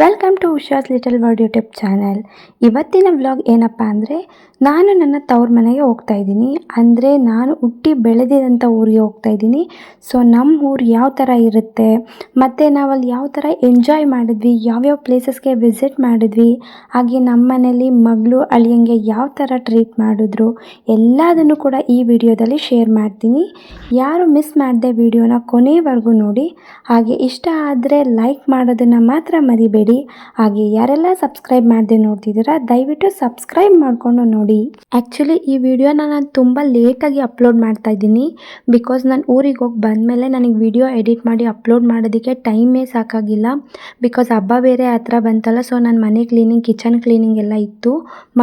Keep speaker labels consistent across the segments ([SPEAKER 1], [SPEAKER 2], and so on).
[SPEAKER 1] Welcome to Usha's little world YouTube channel. ಇವತ್ತಿನ vlog ಏನಪ್ಪ ಅಂದರೆ, ನಾನು ನನ್ನ ತವ್ರ ಮನೆಗೆ ಹೋಗ್ತಾ ಇದ್ದೀನಿ. ಅಂದರೆ ನಾನು ಹುಟ್ಟಿ ಬೆಳೆದಿದಂಥ ಊರಿಗೆ ಹೋಗ್ತಾ ಇದ್ದೀನಿ. ಸೊ ನಮ್ಮ ಊರು ಯಾವ ಥರ ಇರುತ್ತೆ, ಮತ್ತು ನಾವಲ್ಲಿ ಯಾವ ಥರ ಎಂಜಾಯ್ ಮಾಡಿದ್ವಿ, ಯಾವ್ಯಾವ ಪ್ಲೇಸಸ್ಗೆ ವಿಸಿಟ್ ಮಾಡಿದ್ವಿ, ಹಾಗೆ ನಮ್ಮ ಮನೇಲಿ ಮಗಳು, ಅಳಿಯಂಗೆ ಯಾವ ಥರ ಟ್ರೀಟ್ ಮಾಡಿದ್ರು, ಎಲ್ಲದನ್ನು ಕೂಡ ಈ ವಿಡಿಯೋದಲ್ಲಿ ಶೇರ್ ಮಾಡ್ತೀನಿ. ಯಾರು ಮಿಸ್ ಮಾಡಿದೆ ವಿಡಿಯೋನ ಕೊನೆವರೆಗೂ ನೋಡಿ. ಹಾಗೆ ಇಷ್ಟ ಆದರೆ ಲೈಕ್ ಮಾಡೋದನ್ನು ಮಾತ್ರ ಮರಿಬೇಡಿ. ಹಾಗೆ ಯಾರೆಲ್ಲ ಸಬ್ಸ್ಕ್ರೈಬ್ ಮಾಡದೆ ನೋಡ್ತಿದ್ದೀರಾ, ದಯವಿಟ್ಟು ಸಬ್ಸ್ಕ್ರೈಬ್ ಮಾಡಿಕೊಂಡು ನೋಡಿ. ಆ್ಯಕ್ಚುಲಿ ಈ ವಿಡಿಯೋನ ನಾನು ತುಂಬ ಲೇಟಾಗಿ ಅಪ್ಲೋಡ್ ಮಾಡ್ತಾ ಇದ್ದೀನಿ. ಬಿಕಾಸ್ ನಾನು ಊರಿಗೆ ಹೋಗಿ ಬಂದಮೇಲೆ ನನಗೆ ವಿಡಿಯೋ ಎಡಿಟ್ ಮಾಡಿ ಅಪ್ಲೋಡ್ ಮಾಡೋದಕ್ಕೆ ಟೈಮೇ ಸಾಕಾಗಿಲ್ಲ. ಬಿಕಾಸ್ ಹಬ್ಬ ಬೇರೆ ಹತ್ರ ಬಂತಲ್ಲ ಸೊ ನಾನು ಮನೆ ಕ್ಲೀನಿಂಗ್ ಕಿಚನ್ ಕ್ಲೀನಿಂಗ್ ಎಲ್ಲ ಇತ್ತು.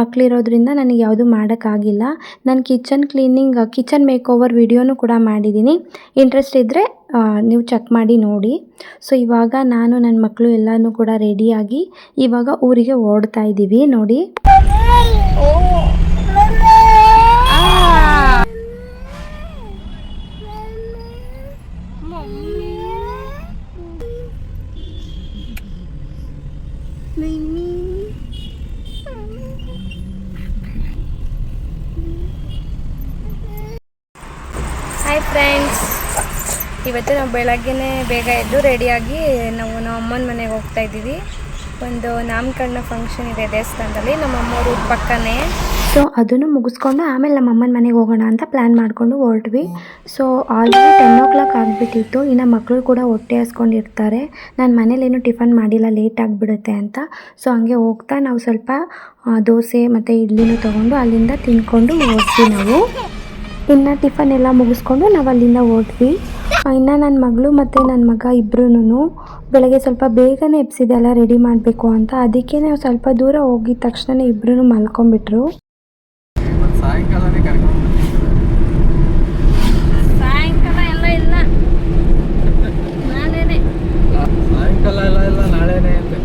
[SPEAKER 1] ಮಕ್ಕಳಿರೋದ್ರಿಂದ ನನಗೆ ಯಾವುದು ಮಾಡೋಕ್ಕಾಗಿಲ್ಲ. ನಾನು kitchen cleaning kitchen make over ವಿಡಿಯೋನು ಕೂಡ ಮಾಡಿದ್ದೀನಿ. ಇಂಟ್ರೆಸ್ಟ್ ಇದ್ದರೆ ನೀವು ಚೆಕ್ ಮಾಡಿ ನೋಡಿ. ಸೊ ಇವಾಗ ನಾನು ನನ್ನ ಮಕ್ಕಳು ಎಲ್ಲನೂ ಕೂಡ ರೆಡಿಯಾಗಿ ಇವಾಗ ಊರಿಗೆ ಓಡ್ತಾ ಇದ್ದೀವಿ ನೋಡಿ.
[SPEAKER 2] ನಾವು ಬೆಳಗ್ಗೆನೇ ಬೇಗ ಎದ್ದು ರೆಡಿಯಾಗಿ ನಾವು ನಮ್ಮ ಅಮ್ಮನ ಮನೆಗೆ ಹೋಗ್ತಾ ಇದ್ದೀವಿ. ಒಂದು ನಾಮಕರಣ ಫಂಕ್ಷನ್ ಇದೆ ದೇವಸ್ಥಾನದಲ್ಲಿ, ನಮ್ಮ ಅಮ್ಮವ್ರ ಪಕ್ಕನೇ.
[SPEAKER 1] ಸೊ ಅದನ್ನು ಮುಗಿಸ್ಕೊಂಡು ಆಮೇಲೆ ನಮ್ಮ ಅಮ್ಮನ ಮನೆಗೆ ಹೋಗೋಣ ಅಂತ ಪ್ಲ್ಯಾನ್ ಮಾಡಿಕೊಂಡು ಹೊರಟ್ವಿ. So already ten o'clock ಆಗಿಬಿಟ್ಟಿತ್ತು. ಇನ್ನು ಮಕ್ಕಳು ಕೂಡ ಹೊಟ್ಟೆ ಹಸ್ಕೊಂಡಿರ್ತಾರೆ. ನಾನು ಮನೇಲೇನು ಟಿಫನ್ ಮಾಡಿಲ್ಲ ಲೇಟ್ ಆಗಿಬಿಡುತ್ತೆ ಅಂತ. ಸೊ ಹಂಗೆ ಹೋಗ್ತಾ ನಾವು ಸ್ವಲ್ಪ ದೋಸೆ ಮತ್ತು ಇಡ್ಲಿನೂ ತೊಗೊಂಡು ಅಲ್ಲಿಂದ ತಿನ್ಕೊಂಡು ಹೋಗ್ತೀವಿ ನಾವು. ಇನ್ನು ಟಿಫನ್ ಎಲ್ಲ ಮುಗಿಸ್ಕೊಂಡು ನಾವು ಅಲ್ಲಿಂದ ಹೋದ್ವಿ ಇನ್ನು ನನ್ನ ಮಗಳು ಮತ್ತು ನನ್ನ ಮಗ ಇಬ್ಬರೂ ಬೆಳಗ್ಗೆ ಸ್ವಲ್ಪ ಬೇಗನೆ ಎಬ್ಸಿದೆ ರೆಡಿ ಮಾಡಬೇಕು ಅಂತ. ಅದಕ್ಕೆ ನಾವು ಸ್ವಲ್ಪ ದೂರ ಹೋಗಿದ ತಕ್ಷಣ ಇಬ್ಬರೂ ಮಲ್ಕೊಂಡ್ಬಿಟ್ರು.
[SPEAKER 3] ಸಾಯಂಕಾಲನೇ ಕರ್ಕೊಂಡು
[SPEAKER 2] ಸಾಯಂಕಾಲ ಎಲ್ಲ ಇಲ್ಲ ನಾನೇನೆ
[SPEAKER 3] ಸಾಯಂಕಾಲ ಎಲ್ಲ ಎಲ್ಲ ನಾಳೆನೇ ಅಂತೆ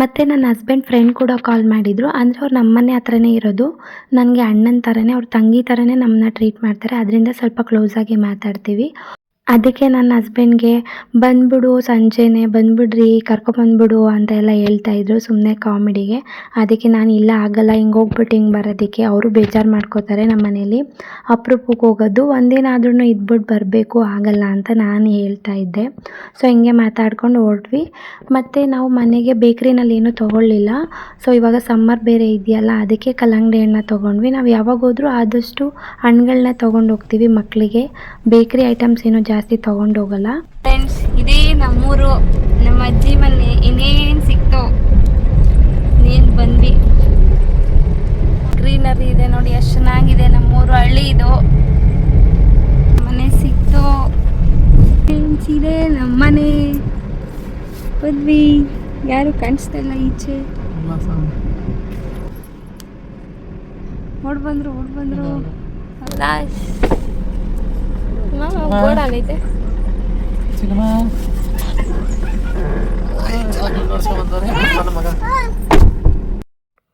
[SPEAKER 1] ಮತ್ತು ನನ್ನ ಹಸ್ಬೆಂಡ್ ಫ್ರೆಂಡ್ ಕೂಡ ಕಾಲ್ ಮಾಡಿದರು. ಅಂದರೆ ಅವ್ರು ನಮ್ಮನೆ ಹತ್ರನೇ ಇರೋದು. ನನಗೆ ಅಣ್ಣನ ಥರನೇ ಅವ್ರ ತಂಗಿ ಥರನೇ ನಮ್ಮನ್ನ ಟ್ರೀಟ್ ಮಾಡ್ತಾರೆ. ಅದರಿಂದ ಸ್ವಲ್ಪ ಕ್ಲೋಸಾಗಿ ಮಾತಾಡ್ತೀವಿ. ಅದಕ್ಕೆ ನನ್ನ ಹಸ್ಬೆಂಡ್ಗೆ ಬಂದುಬಿಡು ಸಂಜೆನೆ, ಬಂದುಬಿಡ್ರಿ, ಕರ್ಕೊಬಂದ್ಬಿಡು ಅಂತ ಎಲ್ಲ ಹೇಳ್ತಾ ಇದ್ರು ಸುಮ್ಮನೆ ಕಾಮಿಡಿಗೆ. ಅದಕ್ಕೆ ನಾನು, ಇಲ್ಲ, ಆಗಲ್ಲ, ಹಿಂಗೆ ಹೋಗ್ಬಿಟ್ಟು ಹಿಂಗೆ ಬರೋದಕ್ಕೆ. ಅವರು ಬೇಜಾರು ಮಾಡ್ಕೋತಾರೆ ನಮ್ಮ ಮನೇಲಿ. ಅಪ್ರೂಪಕ್ಕೆ ಹೋಗೋದು ಒಂದೇನಾದ್ರೂ ಇದ್ಬಿಟ್ಟು ಬರಬೇಕು, ಆಗಲ್ಲ ಅಂತ ನಾನು ಹೇಳ್ತಾ ಇದ್ದೆ. ಸೊ, ಹಿಂಗೆ ಮಾತಾಡ್ಕೊಂಡು ಹೊರಟ್ವಿ. ಮತ್ತು ನಾವು ಮನೆಗೆ ಬೇಕ್ರಿನಲ್ಲಿ ಏನೂ ತೊಗೊಳ್ಳಿಲ್ಲ. ಸೊ, ಇವಾಗ ಸಮ್ಮರ್ ಬೇರೆ ಇದೆಯಲ್ಲ, ಅದಕ್ಕೆ ಕಲ್ಲಂಗಡಿ ಹಣ್ಣ ತೊಗೊಂಡ್ವಿ. ನಾವು ಯಾವಾಗ ಹೋದರೂ ಆದಷ್ಟು ಹಣ್ಣುಗಳನ್ನ ತೊಗೊಂಡು ಹೋಗ್ತೀವಿ ಮಕ್ಕಳಿಗೆ ಬೇಕ್ರಿ ಐಟಮ್ಸ್ ಏನೂ ಜಾಸ್ತಿ ತೊಗೊಂಡು ಹೋಗಲ್ಲ
[SPEAKER 2] ಫ್ರೆಂಡ್ಸ್ ಇದೇ ನಮ್ಮೂರು. ನಮ್ಮ ಅಜ್ಜಿ ಮನೆ. ಇನ್ನೇನು ಸಿಕ್ತೋ? ನೀನ್ ಬಂದ್ವಿ. ಗ್ರೀನರಿ ಇದೆ ನೋಡಿ ಎಷ್ಟು ಚೆನ್ನಾಗಿದೆ. ನಮ್ಮೂರು ಹಳ್ಳಿ ಇದು. ಮನೆ ಸಿಕ್ತು? ಫ್ರೆಂಡ್ಸ್ ಇದೆ ನಮ್ಮನೆ. ಬಂದ್ವಿ. ಯಾರು ಕಾಣಿಸ್ತಾ ಇಲ್ಲ ಈಚೆ? ಓಡ್ ಬಂದ್ರು ಓಡ್ ಬಂದ್ರು ಅಲ್ಲ ಬೋರ್ಡ್ ಆಗೈತೆ
[SPEAKER 3] ಸಿನಿಮಾ ಮಗ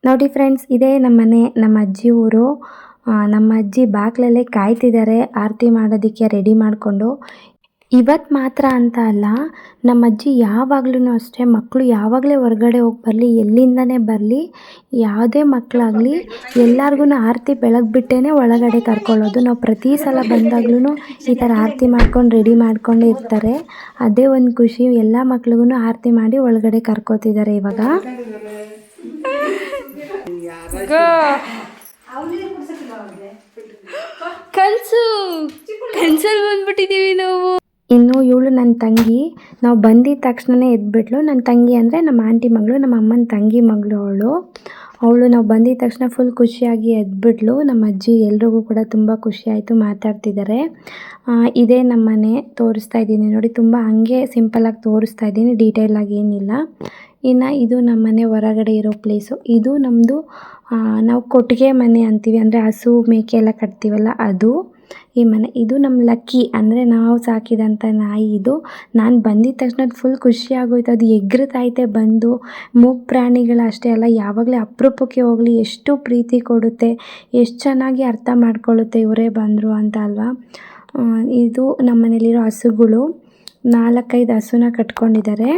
[SPEAKER 1] ನೋಡಿ ಫ್ರೆಂಡ್ಸ್ ಇದೇ ನಮ್ಮನೆ ನಮ್ಮ ಅಜ್ಜಿ ಊರು. ನಮ್ಮ ಅಜ್ಜಿ ಬಾಗ್ಲಲ್ಲೇ ಕಾಯ್ತಿದ್ದಾರೆ. ಆರತಿ ಮಾಡೋದಕ್ಕೆ ರೆಡಿ ಮಾಡಿಕೊಂಡು. ಇವತ್ತು ಮಾತ್ರ ಅಂತ ಅಲ್ಲ ನಮ್ಮ ಅಜ್ಜಿ ಯಾವಾಗ್ಲೂ ಅಷ್ಟೇ ಮಕ್ಕಳು ಯಾವಾಗಲೇ ಹೊರಗಡೆ ಹೋಗಿ ಬರಲಿ, ಎಲ್ಲಿಂದನೇ ಬರಲಿ, ಯಾವುದೇ ಮಕ್ಕಳಾಗಲಿ ಎಲ್ಲರಿಗೂ ಆರತಿ ಬೆಳಗ್ಬಿಟ್ಟೇ ಒಳಗಡೆ ಕರ್ಕೊಳ್ಳೋದು. ನಾವು ಪ್ರತಿ ಸಲ ಬಂದಾಗ್ಲೂ ಈ ಥರ ಆರತಿ ಮಾಡ್ಕೊಂಡು ರೆಡಿ ಮಾಡ್ಕೊಂಡೇ ಇರ್ತಾರೆ. ಅದೇ ಒಂದು ಖುಷಿ, ಎಲ್ಲ ಮಕ್ಳಿಗೂ ಆರತಿ ಮಾಡಿ ಒಳಗಡೆ ಕರ್ಕೋತಿದ್ದಾರೆ ಇವಾಗ.
[SPEAKER 2] ಕನ್ಸು. ಕನ್ಸಲ್ಲಿ ಬಂದ್ಬಿಟ್ಟಿದ್ದೀವಿ ನಾವು.
[SPEAKER 1] ಇನ್ನು ಇವಳು ನನ್ನ ತಂಗಿ. ನಾವು ಬಂದಿದ್ದ ತಕ್ಷಣನೇ ಎದ್ಬಿಟ್ಲು. ನನ್ನ ತಂಗಿ ಅಂದರೆ ನಮ್ಮ ಆಂಟಿ ಮಗಳು, ನಮ್ಮ ಅಮ್ಮನ ತಂಗಿ ಮಗಳು ಅವಳು. ಅವಳು ನಾವು ಬಂದಿದ್ದ ತಕ್ಷಣ ಫುಲ್ ಖುಷಿಯಾಗಿ ಎದ್ಬಿಟ್ಲು. ನಮ್ಮ ಅಜ್ಜಿ ಎಲ್ರಿಗೂ ಕೂಡ ತುಂಬ ಖುಷಿಯಾಯಿತು ಮಾತಾಡ್ತಿದ್ದಾರೆ ಇದೇ ನಮ್ಮ ಮನೆ ತೋರಿಸ್ತಾ ಇದ್ದೀನಿ. ನೋಡಿ, ತುಂಬ ಹಂಗೆ ಸಿಂಪಲಾಗಿ ತೋರಿಸ್ತಾ ಇದ್ದೀನಿ. ಡೀಟೇಲಾಗಿ ಏನಿಲ್ಲ. ಇನ್ನು ಇದು ನಮ್ಮ ಮನೆ ಹೊರಗಡೆ ಇರೋ ಪ್ಲೇಸು ಇದು ನಮ್ಮದು ನಾವು ಕೊಟ್ಟಿಗೆ ಮನೆ ಅಂತೀವಿ. ಅಂದರೆ ಹಸು, ಮೇಕೆ ಎಲ್ಲ ಕಟ್ತೀವಲ್ಲ, ಅದು. ಈ ಮನೆ, ಇದು ನಮ್ಮ ಲಕ್ಕಿ. ಅಂದರೆ ನಾವು ಸಾಕಿದಂಥ ನಾಯಿ ಇದು. ನಾನು ಬಂದಿದ ತಕ್ಷಣ ಫುಲ್ ಖುಷಿ ಆಗೋಯ್ತು. ಅದು ಎಗ್ರತೈತೆ ಬಂದು. ಮೂಗು ಪ್ರಾಣಿಗಳು ಅಷ್ಟೇ ಅಲ್ಲ, ಯಾವಾಗಲೇ ಅಪರೂಪಕ್ಕೆ ಹೋಗಲಿ, ಎಷ್ಟು ಪ್ರೀತಿ ಕೊಡುತ್ತೆ, ಎಷ್ಟು ಚೆನ್ನಾಗಿ ಅರ್ಥ ಮಾಡ್ಕೊಳ್ಳುತ್ತೆ ಇವರೇ ಬಂದರು ಅಂತ ಅಲ್ವಾ? ಇದು ನಮ್ಮ ಮನೇಲಿರೋ ಹಸುಗಳು. ನಾಲ್ಕೈದು ಹಸುನ ಕಟ್ಕೊಂಡಿದ್ದಾರೆ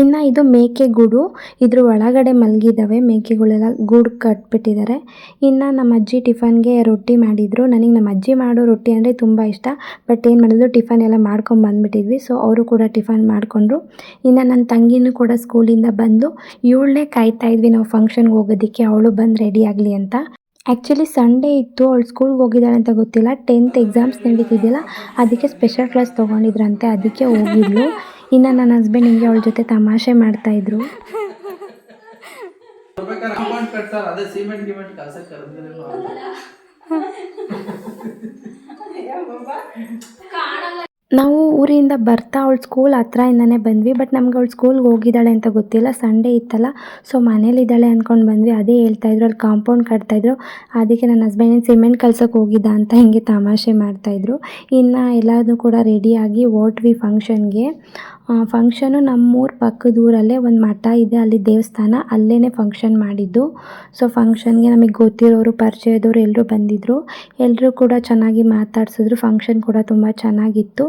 [SPEAKER 1] ಇನ್ನು ಇದು ಮೇಕೆ ಗೂಡು. ಇದ್ರ ಒಳಗಡೆ ಮಲಗಿದಾವೆ. ಮೇಕೆಗಳೆಲ್ಲ ಗೂಡು ಕಟ್ಬಿಟ್ಟಿದ್ದಾರೆ ಇನ್ನು ನಮ್ಮ ಅಜ್ಜಿ ಟಿಫನ್ಗೆ ರೊಟ್ಟಿ ಮಾಡಿದ್ರು. ನನಗೆ ನಮ್ಮ ಅಜ್ಜಿ ಮಾಡೋ ರೊಟ್ಟಿ ಅಂದರೆ ತುಂಬ ಇಷ್ಟ. ಬಟ್ ಏನು ಮಾಡಿದ್ರು, ಟಿಫನ್ ಎಲ್ಲ ಮಾಡ್ಕೊಂಡು ಬಂದುಬಿಟ್ಟಿದ್ವಿ. ಸೊ ಅವರು ಕೂಡ ಟಿಫನ್ ಮಾಡಿಕೊಂಡ್ರು. ಇನ್ನು ನನ್ನ ತಂಗಿನೂ ಕೂಡ ಸ್ಕೂಲಿಂದ ಬಂದು ಇವಳನ್ನೇ ಕಾಯ್ತಾ ಇದ್ವಿ. ನಾವು ಫಂಕ್ಷನ್ಗೆ ಹೋಗೋದಕ್ಕೆ. ಅವಳು ಬಂದು ರೆಡಿ ಆಗಲಿ ಅಂತ. ಆ್ಯಕ್ಚುಲಿ ಸಂಡೇ ಇತ್ತು. ಅವಳು ಸ್ಕೂಲ್ಗೆ ಹೋಗಿದ್ದಾಳೆ ಅಂತ ಗೊತ್ತಿಲ್ಲ. ಟೆಂತ್ ಎಕ್ಸಾಮ್ಸ್ ನಡೀತಿದ್ದಿಲ್ಲ. ಅದಕ್ಕೆ ಸ್ಪೆಷಲ್ ಕ್ಲಾಸ್ ತೊಗೊಂಡಿದ್ರಂತೆ. ಅದಕ್ಕೆ ಹೋಗಿದ್ಲು. ಇನ್ನು ನನ್ನ ಹಸ್ಬೆಂಡ್ ಹಿಂಗೆ ಅವಳ ಜೊತೆ ತಮಾಷೆ ಮಾಡ್ತಾಯಿದ್ರು
[SPEAKER 3] ಇದ್ರು. ಕಲ್ಸಕ್ ಕರೆದಿರೇನೋ
[SPEAKER 1] ನಾವು. ಊರಿಂದ ಬರ್ತಾ ಅವಳು ಸ್ಕೂಲ್ ಹತ್ರದಿಂದನೇ ಬಂದ್ವಿ ಬಟ್ ನಮ್ಗೆ ಅವಳು ಸ್ಕೂಲ್ಗೆ ಹೋಗಿದ್ದಾಳೆ ಅಂತ ಗೊತ್ತಿಲ್ಲ. ಸಂಡೇ ಇತ್ತಲ್ಲ ಸೊ ಮನೇಲಿದ್ದಾಳೆ ಅಂದ್ಕೊಂಡು ಬಂದ್ವಿ. ಅದೇ ಹೇಳ್ತಾಯಿದ್ರು ಅಲ್ಲಿ ಕಾಂಪೌಂಡ್ ಕಟ್ತಾಯಿದ್ರು ಅದಕ್ಕೆ ನನ್ನ ಹಸ್ಬೆಂಡ್ ಸಿಮೆಂಟ್ ಕಲ್ಸೋಕೆ ಹೋಗಿದ್ದ ಅಂತ ಹಿಂಗೆ ತಮಾಷೆ ಮಾಡ್ತಾಯಿದ್ರು ಇನ್ನು ಎಲ್ಲದೂ ಕೂಡ ರೆಡಿಯಾಗಿ ಓಟ್ವಿ ಫಂಕ್ಷನ್ಗೆ ಫಂಕ್ಷನು ನಮ್ಮೂರ ಪಕ್ಕದ ಊರಲ್ಲೇ ಒಂದು ಮಠ ಇದೆ, ಅಲ್ಲಿ ದೇವಸ್ಥಾನ ಅಲ್ಲೇ ಫಂಕ್ಷನ್ ಮಾಡಿದ್ದು. ಸೊ ಫಂಕ್ಷನ್ಗೆ ನಮಗೆ ಗೊತ್ತಿರೋರು, ಪರಿಚಯದವರು ಎಲ್ಲರೂ ಬಂದಿದ್ದರು ಎಲ್ಲರೂ ಕೂಡ ಚೆನ್ನಾಗಿ ಮಾತಾಡ್ಸಿದ್ರು ಫಂಕ್ಷನ್ ಕೂಡ ತುಂಬ ಚೆನ್ನಾಗಿತ್ತು.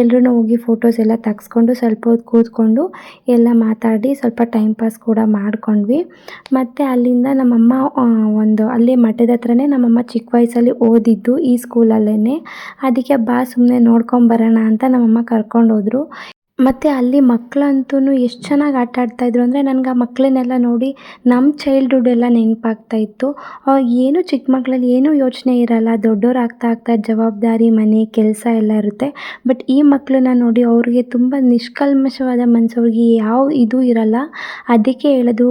[SPEAKER 1] ಎಲ್ಲರೂ ಹೋಗಿ ಫೋಟೋಸ್ ಎಲ್ಲ ತೆಗೆಸ್ಕೊಂಡು, ಸ್ವಲ್ಪ ಹೊತ್ತು ಕೂತ್ಕೊಂಡು ಎಲ್ಲ ಮಾತಾಡಿ, ಸ್ವಲ್ಪ ಟೈಮ್ ಪಾಸ್ ಕೂಡ ಮಾಡ್ಕೊಂಡ್ವಿ. ಮತ್ತು ಅಲ್ಲಿಂದ ನಮ್ಮಮ್ಮ ಒಂದು ಅಲ್ಲೇ ಮಠದ ಹತ್ರನೇ ನಮ್ಮಮ್ಮ ಚಿಕ್ಕ ವಯಸ್ಸಲ್ಲಿ ಓದಿದ್ದು ಈ ಸ್ಕೂಲಲ್ಲೇ ಅದಕ್ಕೆ ಬಾ ಸುಮ್ಮನೆ ನೋಡ್ಕೊಂಬರೋಣ ಅಂತ ನಮ್ಮಮ್ಮ ಕರ್ಕೊಂಡೋದ್ರು ಮತ್ತು ಅಲ್ಲಿ ಮಕ್ಕಳಂತೂ ಎಷ್ಟು ಚೆನ್ನಾಗಿ ಆಟ ಆಡ್ತಾಯಿದ್ರು ಅಂದರೆ ನನಗೆ ಆ ಮಕ್ಕಳನ್ನೆಲ್ಲ ನೋಡಿ ನಮ್ಮ ಚೈಲ್ಡ್ಹುಡ್ ಎಲ್ಲ ನೆನಪಾಗ್ತಾ ಇತ್ತು. ಏನು ಚಿಕ್ಕ ಮಕ್ಕಳಲ್ಲಿ ಏನೂ ಯೋಚನೆ ಇರಲ್ಲ. ದೊಡ್ಡವ್ರು ಆಗ್ತಾ ಆಗ್ತಾ ಜವಾಬ್ದಾರಿ, ಮನೆ, ಕೆಲಸ ಎಲ್ಲ ಇರುತ್ತೆ. ಬಟ್ ಈ ಮಕ್ಕಳನ್ನ ನೋಡಿ ಅವ್ರಿಗೆ ತುಂಬ ನಿಷ್ಕಲ್ಮಶವಾದ ಮನ್ಸು, ಅವ್ರಿಗೆ ಯಾವ ಇದು ಇರಲ್ಲ. ಅದಕ್ಕೆ ಹೇಳೋದು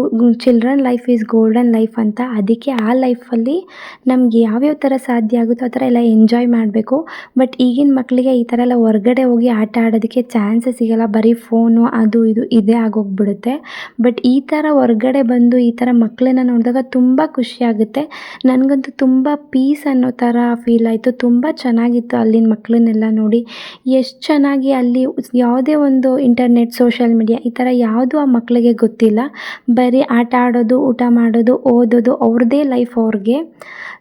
[SPEAKER 1] children life is golden life ಅಂತ. ಅದಕ್ಕೆ ಆ ಲೈಫಲ್ಲಿ ನಮ್ಗೆ ಯಾವ್ಯಾವ ಥರ ಸಾಧ್ಯ ಆಗುತ್ತೋ ಆ ಥರ ಎಲ್ಲ ಎಂಜಾಯ್ ಮಾಡಬೇಕು. ಬಟ್ ಈಗಿನ ಮಕ್ಕಳಿಗೆ ಈ ಥರ ಎಲ್ಲ ಹೊರ್ಗಡೆ ಹೋಗಿ ಆಟ ಆಡೋದಕ್ಕೆ ಚಾನ್ಸಸ್ ಸಿಗಲ್ಲ. ಬರೀ ಫೋನು ಅದು ಇದು ಇದೇ ಆಗೋಗ್ಬಿಡುತ್ತೆ. ಬಟ್ ಈ ಥರ ಹೊರ್ಗಡೆ ಬಂದು ಈ ಥರ ಮಕ್ಕಳನ್ನ ನೋಡಿದಾಗ ತುಂಬ ಖುಷಿಯಾಗುತ್ತೆ ನನಗಂತೂ ತುಂಬ ಪೀಸ್ ಅನ್ನೋ ಥರ ಫೀಲ್ ಆಯಿತು. ತುಂಬ ಚೆನ್ನಾಗಿತ್ತು ಅಲ್ಲಿನ ಮಕ್ಕಳನ್ನೆಲ್ಲ ನೋಡಿ. ಎಷ್ಟು ಚೆನ್ನಾಗಿ ಅಲ್ಲಿ ಯಾವುದೇ ಒಂದು ಇಂಟರ್ನೆಟ್ ಸೋಷಿಯಲ್ ಮೀಡಿಯಾ ಈ ಥರ ಯಾವುದು ಆ ಮಕ್ಕಳಿಗೆ ಗೊತ್ತಿಲ್ಲ. ಬರೀ ಆಟ ಆಡೋದು, ಊಟ ಮಾಡೋದು, ಓದೋದು ಅವ್ರದ್ದೇ ಲೈಫ್ ಅವ್ರಿಗೆ.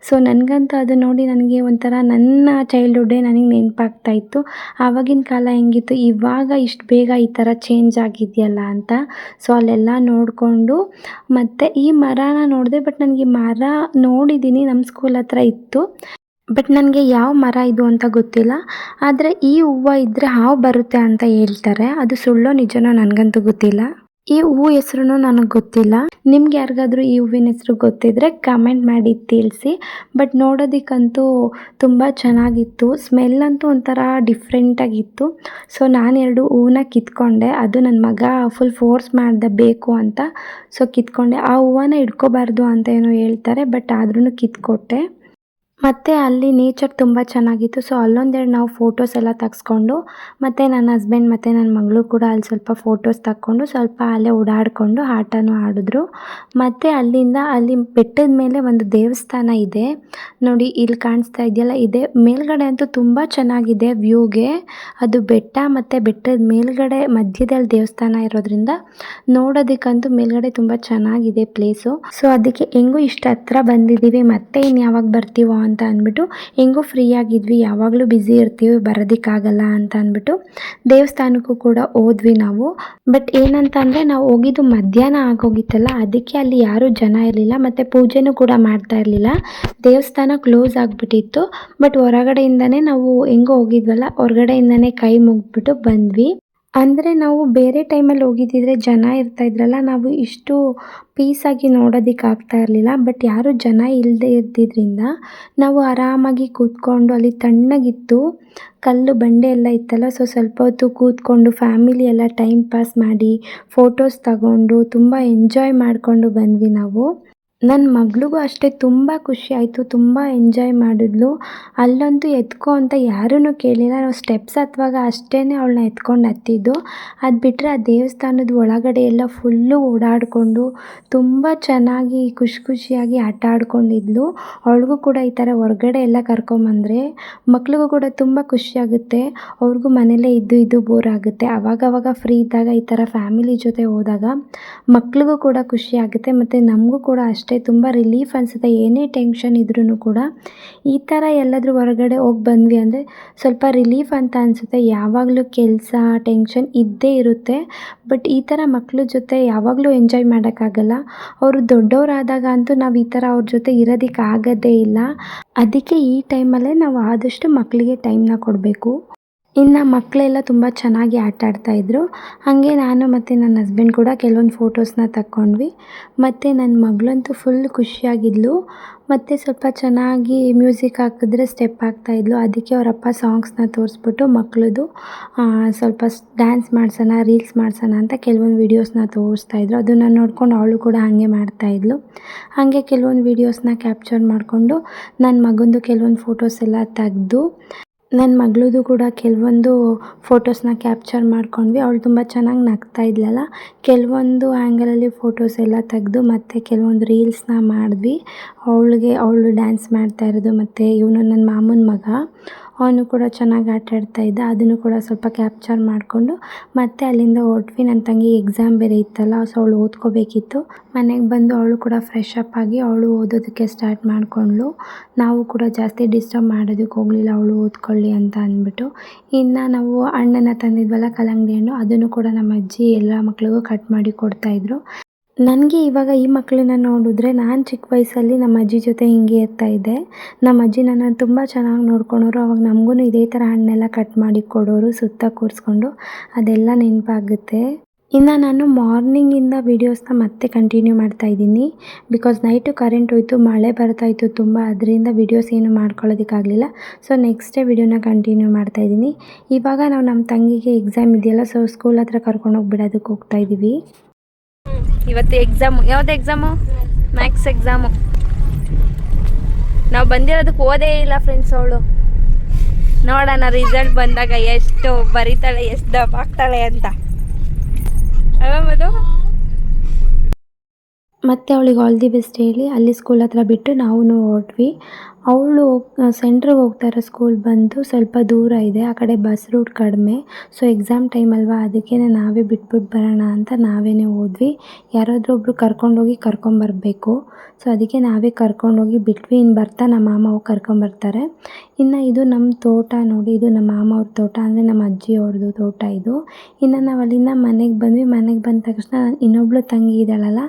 [SPEAKER 1] ಸೊ ನನಗಂತೂ ಅದು ನೋಡಿ ನನಗೆ ಒಂಥರ ನನ್ನ ಚೈಲ್ಡ್ಹುಡ್ಡೇ ನನಗೆ ನೆನಪಾಗ್ತಾಯಿತ್ತು ಆವಾಗಿನ ಕಾಲ ಹೆಂಗಿತ್ತು? ಇವಾಗ ಇಷ್ಟು ಬೇಗ ಈ ಥರ ಚೇಂಜ್ ಆಗಿದೆಯಲ್ಲ ಅಂತ. ಸೊ ಅಲ್ಲೆಲ್ಲ ನೋಡಿಕೊಂಡು ಮತ್ತು ಈ ಮರನ ನೋಡಿದೆ ಬಟ್ ನನಗೆ ಮರ ನೋಡಿದ್ದೀನಿ ನಮ್ಮ ಸ್ಕೂಲ್ ಹತ್ರ ಇತ್ತು. ಬಟ್ ನನಗೆ ಯಾವ ಮರ ಇದು ಅಂತ ಗೊತ್ತಿಲ್ಲ. ಆದರೆ ಈ ಹೂವು ಇದ್ದರೆ ಹಾವು ಬರುತ್ತೆ ಅಂತ ಹೇಳ್ತಾರೆ. ಅದು ಸುಳ್ಳೋ ನಿಜನೋ ನನಗಂತೂ ಗೊತ್ತಿಲ್ಲ. ಈ ಹೂ ಹೆಸ್ರು ನನಗೆ ಗೊತ್ತಿಲ್ಲ. ನಿಮ್ಗೆ ಯಾರಿಗಾದ್ರೂ ಈ ಹೂವಿನ ಹೆಸರು ಗೊತ್ತಿದ್ರೆ ಕಮೆಂಟ್ ಮಾಡಿ ತಿಳಿಸಿ. ಬಟ್ ನೋಡೋದಕ್ಕಂತೂ ತುಂಬ ಚೆನ್ನಾಗಿತ್ತು. ಸ್ಮೆಲ್ ಅಂತೂ ಒಂಥರ ಡಿಫ್ರೆಂಟಾಗಿತ್ತು ಸೊ ನಾನು ಎರಡು ಹೂವನ್ನ ಕಿತ್ಕೊಂಡೆ. ಅದು ನನ್ನ ಮಗ ಫುಲ್ ಫೋರ್ಸ್ ಮಾಡ್ದೆ ಬೇಕು ಅಂತ. ಸೊ ಕಿತ್ಕೊಂಡೆ. ಆ ಹೂವನ್ನ ಇಟ್ಕೋಬಾರ್ದು ಅಂತ ಏನೋ ಹೇಳ್ತಾರೆ. ಬಟ್ ಆದ್ರೂ ಕಿತ್ಕೊಟ್ಟೆ. ಮತ್ತು ಅಲ್ಲಿ ನೇಚರ್ ತುಂಬ ಚೆನ್ನಾಗಿತ್ತು. ಸೊ ಅಲ್ಲೊಂದೆರಡು ನಾವು ಫೋಟೋಸ್ ಎಲ್ಲ ತೆಗ್ಸ್ಕೊಂಡು, ಮತ್ತು ನನ್ನ ಹಸ್ಬೆಂಡ್ ಮತ್ತು ನನ್ನ ಮಗಳು ಕೂಡ ಅಲ್ಲಿ ಸ್ವಲ್ಪ ಫೋಟೋಸ್ ತಕ್ಕೊಂಡು ಸ್ವಲ್ಪ ಅಲ್ಲೇ ಓಡಾಡಿಕೊಂಡು ಆಟನೂ ಆಡಿದ್ರು. ಮತ್ತು ಅಲ್ಲಿಂದ ಅಲ್ಲಿ ಬೆಟ್ಟದ ಮೇಲೆ ಒಂದು ದೇವಸ್ಥಾನ ಇದೆ. ನೋಡಿ, ಇಲ್ಲಿ ಕಾಣಿಸ್ತಾ ಇದೆಯಲ್ಲ, ಇದೆ. ಮೇಲ್ಗಡೆ ಅಂತೂ ತುಂಬ ಚೆನ್ನಾಗಿದೆ ವ್ಯೂಗೆ ಅದು ಬೆಟ್ಟ ಮತ್ತು ಬೆಟ್ಟದ ಮೇಲ್ಗಡೆ ಮಧ್ಯದಲ್ಲಿ ದೇವಸ್ಥಾನ ಇರೋದ್ರಿಂದ ನೋಡೋದಕ್ಕಂತೂ ಮೇಲ್ಗಡೆ ತುಂಬ ಚೆನ್ನಾಗಿದೆ ಪ್ಲೇಸು ಸೊ ಅದಕ್ಕೆ ಹೆಂಗೂ ಇಷ್ಟು ಹತ್ರ ಬಂದಿದ್ದೀವಿ. ಮತ್ತೆ ಇನ್ನು ಯಾವಾಗ ಬರ್ತೀವೋ ಅಂತ ಅಂದ್ಬಿಟ್ಟು, ಹೆಂಗೂ ಫ್ರೀ ಆಗಿದ್ವಿ, ಯಾವಾಗಲೂ ಬ್ಯುಸಿ ಇರ್ತೀವಿ, ಬರೋದಕ್ಕಾಗಲ್ಲ ಅಂತ ಅಂದ್ಬಿಟ್ಟು ದೇವಸ್ಥಾನಕ್ಕೂ ಕೂಡ ಹೋದ್ವಿ ನಾವು. ಬಟ್ ಏನಂತ ಅಂದರೆ, ನಾವು ಹೋಗಿದ್ದು ಮಧ್ಯಾಹ್ನ ಆಗೋಗಿತ್ತಲ್ಲ, ಅದಕ್ಕೆ ಅಲ್ಲಿ ಯಾರೂ ಜನ ಇರಲಿಲ್ಲ, ಮತ್ತು ಪೂಜೆನೂ ಕೂಡ ಮಾಡ್ತಾ ಇರಲಿಲ್ಲ. ದೇವಸ್ಥಾನ ಕ್ಲೋಸ್ ಆಗಿಬಿಟ್ಟಿತ್ತು ಬಟ್ ಹೊರಗಡೆಯಿಂದನೇ ನಾವು ಹೆಂಗೋ ಹೋಗಿದ್ವಲ್ಲ, ಹೊರಗಡೆಯಿಂದನೇ ಕೈ ಮುಗಿದ್ಬಿಟ್ಟು ಬಂದ್ವಿ. ಅಂದರೆ ನಾವು ಬೇರೆ ಟೈಮಲ್ಲಿ ಹೋಗಿದ್ದಿದ್ರೆ ಜನ ಇರ್ತಾ ಇದ್ರಲ್ಲ, ನಾವು ಇಷ್ಟು ಪೀಸಾಗಿ ನೋಡೋದಕ್ಕೆ ಆಗ್ತಾ ಇರಲಿಲ್ಲ. ಬಟ್ ಯಾರೂ ಜನ ಇಲ್ಲದೆ ಇದ್ದಿದ್ದರಿಂದ ನಾವು ಆರಾಮಾಗಿ ಕೂತ್ಕೊಂಡು ಅಲ್ಲಿ ತಣ್ಣಗಿತ್ತು. ಕಲ್ಲು ಬಂಡೆ ಎಲ್ಲ ಇತ್ತಲ್ಲ ಸೊ ಸ್ವಲ್ಪ ಹೊತ್ತು ಕೂತ್ಕೊಂಡು ಫ್ಯಾಮಿಲಿ ಎಲ್ಲ ಟೈಮ್ ಪಾಸ್ ಮಾಡಿ ಫೋಟೋಸ್ ತಗೊಂಡು ತುಂಬ ಎಂಜಾಯ್ ಮಾಡಿಕೊಂಡು ಬಂದ್ವಿ ನಾವು. ನನ್ನ ಮಗಳಿಗೂ ಅಷ್ಟೇ ತುಂಬ ಖುಷಿ ಆಯಿತು, ತುಂಬ ಎಂಜಾಯ್ ಮಾಡಿದ್ಲು. ಅಲ್ಲಂತೂ ಎತ್ಕೋ ಅಂತ ಯಾರೂ ಕೇಳಿಲ್ಲ. ನಾವು ಸ್ಟೆಪ್ಸ್ ಹತ್ತುವಾಗ ಅಷ್ಟೇ ಅವಳನ್ನ ಎತ್ಕೊಂಡು ಹತ್ತಿದ್ದು. ಅದು ಬಿಟ್ಟರೆ ಆ ದೇವಸ್ಥಾನದ ಒಳಗಡೆ ಎಲ್ಲ ಫುಲ್ಲು ಓಡಾಡಿಕೊಂಡು ತುಂಬ ಚೆನ್ನಾಗಿ ಖುಷಿ ಖುಷಿಯಾಗಿ ಆಟ ಆಡ್ಕೊಂಡಿದ್ಲು. ಅವಳಿಗೂ ಕೂಡ ಈ ಥರ ಹೊರ್ಗಡೆ ಎಲ್ಲ ಕರ್ಕೊಂಬಂದರೆ ಮಕ್ಳಿಗೂ ಕೂಡ ತುಂಬ ಖುಷಿಯಾಗುತ್ತೆ ಅವ್ರಿಗೂ ಮನೆಯಲ್ಲೇ ಇದ್ದು ಇದ್ದು ಬೋರ್ ಆಗುತ್ತೆ. ಅವಾಗವಾಗ ಫ್ರೀ ಇದ್ದಾಗ ಈ ಥರ ಫ್ಯಾಮಿಲಿ ಜೊತೆ ಹೋದಾಗ ಮಕ್ಳಿಗೂ ಕೂಡ ಖುಷಿಯಾಗುತ್ತೆ ಮತ್ತು ನಮಗೂ ಕೂಡ ಅಷ್ಟೇ ಅನಿಸುತ್ತೆ, ತುಂಬ ರಿಲೀಫ್ ಅನಿಸುತ್ತೆ, ಏನೇ ಟೆನ್ಷನ್ ಇದ್ರೂ ಕೂಡ ಈ ಥರ ಎಲ್ಲಾದರೂ ಹೊರಗಡೆ ಹೋಗಿ ಬಂದ್ವಿ ಅಂದರೆ ಸ್ವಲ್ಪ ರಿಲೀಫ್ ಅಂತ ಅನಿಸುತ್ತೆ. ಯಾವಾಗಲೂ ಕೆಲಸ ಟೆನ್ಷನ್ ಇದ್ದೇ ಇರುತ್ತೆ. ಬಟ್ ಈ ಥರ ಮಕ್ಕಳ ಜೊತೆ ಯಾವಾಗಲೂ ಎಂಜಾಯ್ ಮಾಡೋಕ್ಕಾಗಲ್ಲ. ಅವರು ದೊಡ್ಡವರಾದಾಗ ಅಂತೂ ನಾವು ಈ ಥರ ಅವ್ರ ಜೊತೆ ಇರೋದಕ್ಕೆ ಆಗೋದೇ ಇಲ್ಲ. ಅದಕ್ಕೆ ಈ ಟೈಮಲ್ಲೇ ನಾವು ಆದಷ್ಟು ಮಕ್ಕಳಿಗೆ ಟೈಮ್ನ ಕೊಡಬೇಕು. ಇನ್ನು ಮಕ್ಕಳೆಲ್ಲ ತುಂಬ ಚೆನ್ನಾಗಿ ಆಟ ಇದ್ದರು ಹಾಗೆ ನಾನು ಮತ್ತು ನನ್ನ ಹಸ್ಬೆಂಡ್ ಕೂಡ ಕೆಲವೊಂದು ಫೋಟೋಸ್ನ ತಕ್ಕೊಂಡ್ವಿ. ಮತ್ತು ನನ್ನ ಮಗಳಂತೂ ಫುಲ್ ಖುಷಿಯಾಗಿದ್ಲು. ಮತ್ತು ಸ್ವಲ್ಪ ಚೆನ್ನಾಗಿ ಮ್ಯೂಸಿಕ್ ಹಾಕಿದ್ರೆ ಸ್ಟೆಪ್ ಆಗ್ತಾಯಿದ್ಲು ಅದಕ್ಕೆ ಅವರಪ್ಪ ಸಾಂಗ್ಸ್ನ ತೋರಿಸ್ಬಿಟ್ಟು ಮಕ್ಳದ್ದು ಸ್ವಲ್ಪ ಡ್ಯಾನ್ಸ್ ಮಾಡ್ಸೋಣ ರೀಲ್ಸ್ ಮಾಡ್ಸೋಣ ಅಂತ ಕೆಲವೊಂದು ವೀಡಿಯೋಸ್ನ ತೋರಿಸ್ತಾಯಿದ್ರು ಅದನ್ನು ನೋಡ್ಕೊಂಡು ಅವಳು ಕೂಡ ಹಾಗೆ ಮಾಡ್ತಾಯಿದ್ಲು ಹಾಗೆ ಕೆಲವೊಂದು ವೀಡಿಯೋಸ್ನ ಕ್ಯಾಪ್ಚರ್ ಮಾಡಿಕೊಂಡು ನನ್ನ ಮಗಂದು ಕೆಲವೊಂದು ಫೋಟೋಸ್ ಎಲ್ಲ ತೆಗ್ದು ನನ್ನ ಮಗಳದು ಕೂಡ ಕೆಲವೊಂದು ಫೋಟೋಸ್ನ ಕ್ಯಾಪ್ಚರ್ ಮಾಡ್ಕೊಂಡ್ವಿ. ಅವಳು ತುಂಬ ಚೆನ್ನಾಗಿ ನಗ್ತಾ ಇದ್ಲಲ್ಲ. ಕೆಲವೊಂದು ಆ್ಯಂಗಲಲ್ಲಿ ಫೋಟೋಸ್ ಎಲ್ಲ ತೆಗೆದು ಮತ್ತು ಕೆಲವೊಂದು ರೀಲ್ಸ್ನ ಮಾಡಿದ್ವಿ. ಅವಳಿಗೆ, ಅವಳು ಡ್ಯಾನ್ಸ್ ಮಾಡ್ತಾ ಇರೋದು ಮತ್ತು ಇವನು ನನ್ನ ಮಾಮನ ಮಗ. ಅವನು ಕೂಡ ಚೆನ್ನಾಗಿ ಆಟ ಆಡ್ತಾ ಇದ್ದ. ಅದನ್ನು ಕೂಡ ಸ್ವಲ್ಪ ಕ್ಯಾಪ್ಚರ್ ಮಾಡಿಕೊಂಡು ಮತ್ತೆ ಅಲ್ಲಿಂದ ಹೊರಟ್ವಿ ನನ್ನ ತಂಗಿ ಎಕ್ಸಾಮ್ ಬೇರೆ ಇತ್ತಲ್ಲ ಸೊ ಅವಳು ಓದ್ಕೋಬೇಕಿತ್ತು. ಮನೆಗೆ ಬಂದು ಅವಳು ಕೂಡ ಫ್ರೆಶ್ ಅಪ್ ಆಗಿ ಅವಳು ಓದೋದಕ್ಕೆ ಸ್ಟಾರ್ಟ್ ಮಾಡಿಕೊಂಡ್ಳು. ನಾವು ಕೂಡ ಜಾಸ್ತಿ ಡಿಸ್ಟರ್ಬ್ ಮಾಡೋದಕ್ಕೆ ಹೋಗಲಿಲ್ಲ, ಅವಳು ಓದ್ಕೊಳ್ಳಿ ಅಂತ ಅಂದ್ಬಿಟ್ಟು. ಇನ್ನು ನಾವು ಅಣ್ಣನ ತಂದಿದ್ವಲ್ಲ ಕಲ್ಲಂಗಡಿ ಹಣ್ಣು, ಅದನ್ನು ಕೂಡ ನಮ್ಮ ಅಜ್ಜಿ, ಎಲ್ಲ ಮಕ್ಳಿಗೂ ಕಟ್ ಮಾಡಿ ಕೊಡ್ತಾಯಿದ್ರು ನನಗೆ ಇವಾಗ ಈ ಮಕ್ಕಳನ್ನ ನೋಡಿದ್ರೆ ನಾನು ಚಿಕ್ಕ ವಯಸ್ಸಲ್ಲಿ ನಮ್ಮ ಅಜ್ಜಿ ಜೊತೆ ಹಿಂಗೆ ಇರ್ತಾ ಇದ್ದೆ. ನಮ್ಮ ಅಜ್ಜಿ ನನ್ನನ್ನು ತುಂಬ ಚೆನ್ನಾಗಿ ನೋಡ್ಕೊಳೋರು, ಅವಾಗ ನಮಗೂ ಇದೇ ಥರ ಹಣ್ಣೆಲ್ಲ ಕಟ್ ಮಾಡಿ ಕೊಡೋರು, ಸುತ್ತ ಕೂರಿಸ್ಕೊಂಡು ಅದೆಲ್ಲ ನೆನಪಾಗುತ್ತೆ. ಇನ್ನು ನಾನು ಮಾರ್ನಿಂಗಿಂದ ವೀಡಿಯೋಸ್ನ ಮತ್ತೆ ಕಂಟಿನ್ಯೂ ಮಾಡ್ತಾ ಇದ್ದೀನಿ. ಬಿಕಾಸ್ ನೈಟು ಕರೆಂಟ್ ಹೋಯಿತು, ಮಳೆ ಬರ್ತಾಯಿತ್ತು ತುಂಬ, ಅದರಿಂದ ವೀಡಿಯೋಸ್ ಏನು ಮಾಡ್ಕೊಳ್ಳೋದಕ್ಕಾಗಲಿಲ್ಲ. ಸೊ ನೆಕ್ಸ್ಟ್ ಡೇ ವೀಡಿಯೋನ ಕಂಟಿನ್ಯೂ ಮಾಡ್ತಾ ಇದ್ದೀನಿ. ಇವಾಗ ನಾವು ನಮ್ಮ ತಂಗಿಗೆ ಎಕ್ಸಾಮ್ ಇದೆಯಲ್ಲ ಸೊ ಸ್ಕೂಲ್ ಹತ್ರ ಕರ್ಕೊಂಡೋಗಿ ಬಿಡೋದಕ್ಕೆ ಹೋಗ್ತಾ ಇದ್ದೀವಿ
[SPEAKER 2] ಇವತ್ತು ಎಕ್ಸಾಮು ಯಾವ್ದು ಎಕ್ಸಾಮು ಮ್ಯಾಥ್ಸ್ ಎಕ್ಸಾಮು ನಾವು ಬಂದಿರೋದಕ್ಕೆ ಓದೇ ಇಲ್ಲ ಫ್ರೆಂಡ್ಸ್ ಅವಳು. ನೋಡೋಣ ರಿಸಲ್ಟ್ ಬಂದಾಗ ಎಷ್ಟು ಬರೀತಾಳೆ, ಎಷ್ಟು ದಪ್ಪ ಆಗ್ತಾಳೆ ಅಂತ. ಅದು
[SPEAKER 1] ಮತ್ತು ಅವಳಿಗೆ ಆಲ್ ದಿ ಬೆಸ್ಟ್ ಹೇಳಿ, ಅಲ್ಲಿ ಸ್ಕೂಲ್ ಹತ್ರ ಬಿಟ್ಟು ನಾವು ಹೊರಟ್ವಿ ಅವಳು ಸೆಂಟ್ರಿಗೆ ಹೋಗ್ತಾ ಇರೋ ಸ್ಕೂಲ್ ಬಂದು ಸ್ವಲ್ಪ ದೂರ ಇದೆ, ಆ ಕಡೆ ಬಸ್ ರೂಟ್ ಕಡಿಮೆ. ಸೊ ಎಕ್ಸಾಮ್ ಟೈಮ್ ಅಲ್ವಾ ಅದಕ್ಕೇ ನಾವೇ ಬಿಟ್ಬಿಟ್ಟು ಬರೋಣ ಅಂತ ನಾವೇ ಹೋದ್ವಿ. ಯಾರಾದರೂ ಒಬ್ಬರು ಕರ್ಕೊಂಡೋಗಿ ಕರ್ಕೊಂಬರಬೇಕು ಸೊ ಅದಕ್ಕೆ ನಾವೇ ಕರ್ಕೊಂಡೋಗಿ ಬಿಟ್ವಿ. ಇನ್ನು ಬರ್ತಾ ನಮ್ಮ ಮಾಮ ಹೋಗಿ ಕರ್ಕೊಂಬರ್ತಾರೆ ಇನ್ನು ಇದು ನಮ್ಮ ತೋಟ ನೋಡಿ, ಇದು ನಮ್ಮ ಮಾಮ ಅವ್ರ ತೋಟ ಅಂದರೆ ನಮ್ಮ ಅಜ್ಜಿ ಅವ್ರದ್ದು ತೋಟ ಇದು. ಇನ್ನು ನಾವು ಅಲ್ಲಿಂದ ಮನೆಗೆ ಬಂದ್ವಿ. ಮನೆಗೆ ಬಂದ ತಕ್ಷಣ ಇನ್ನೊಬ್ಳು ತಂಗಿ ಇದ್ದಾಳಲ್ಲ,